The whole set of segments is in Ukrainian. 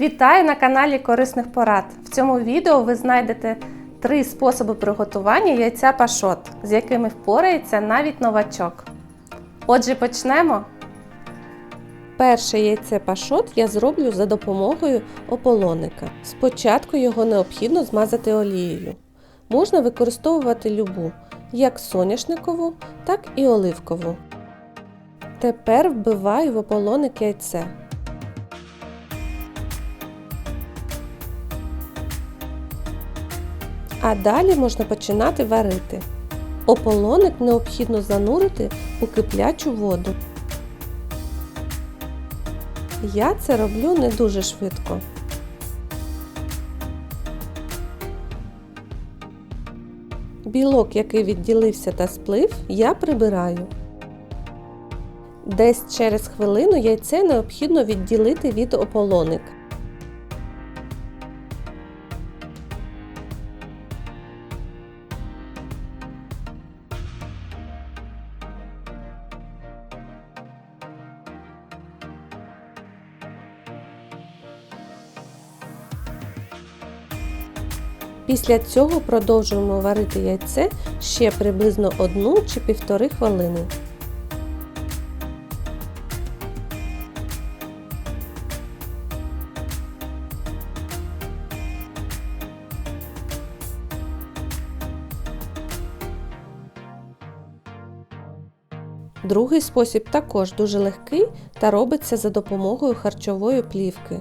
Вітаю на каналі Корисних Порад. В цьому відео ви знайдете три способи приготування яйця пашот, з якими впорається навіть новачок. Отже, почнемо. Перше яйце пашот я зроблю за допомогою ополоника. Спочатку його необхідно змазати олією. Можна використовувати любу, як соняшникову, так і оливкову. Тепер вбиваю в ополоник яйце. А далі можна починати варити. Ополоник необхідно занурити у киплячу воду. Я це роблю не дуже швидко. Білок, який відділився та сплив, я прибираю. Десь через хвилину яйце необхідно відділити від ополоник. Після цього продовжуємо варити яйце ще приблизно 1 чи півтори хвилини. Другий спосіб також дуже легкий та робиться за допомогою харчової плівки.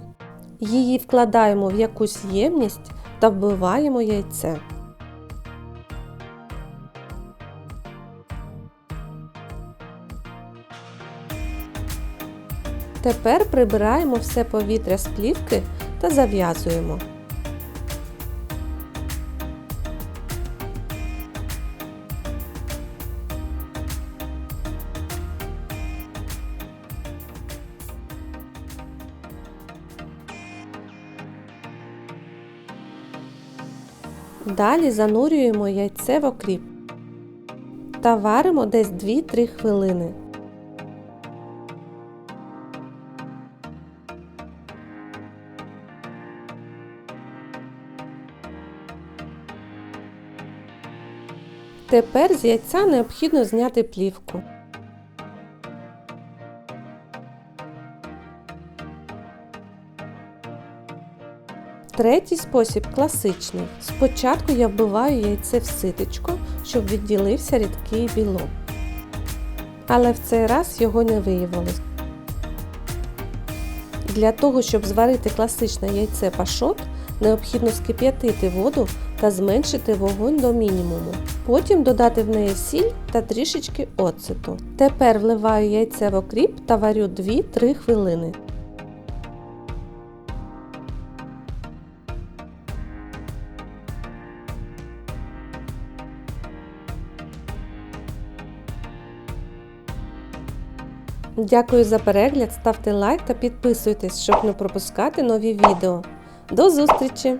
Її вкладаємо в якусь ємність та вбиваємо яйце. Тепер прибираємо все повітря з плівки та зав'язуємо. Далі занурюємо яйце в окріп та варимо десь 2-3 хвилини. Тепер з яйця необхідно зняти плівку. Третій спосіб класичний. Спочатку я вбиваю яйце в ситечко, щоб відділився рідкий білок. Але в цей раз його не виявилось. Для того, щоб зварити класичне яйце пашот, необхідно скип'ятити воду та зменшити вогонь до мінімуму. Потім додати в неї сіль та трішечки оцету. Тепер вливаю яйце в окріп та варю 2-3 хвилини. Дякую за перегляд, ставте лайк та підписуйтесь, щоб не пропускати нові відео. До зустрічі!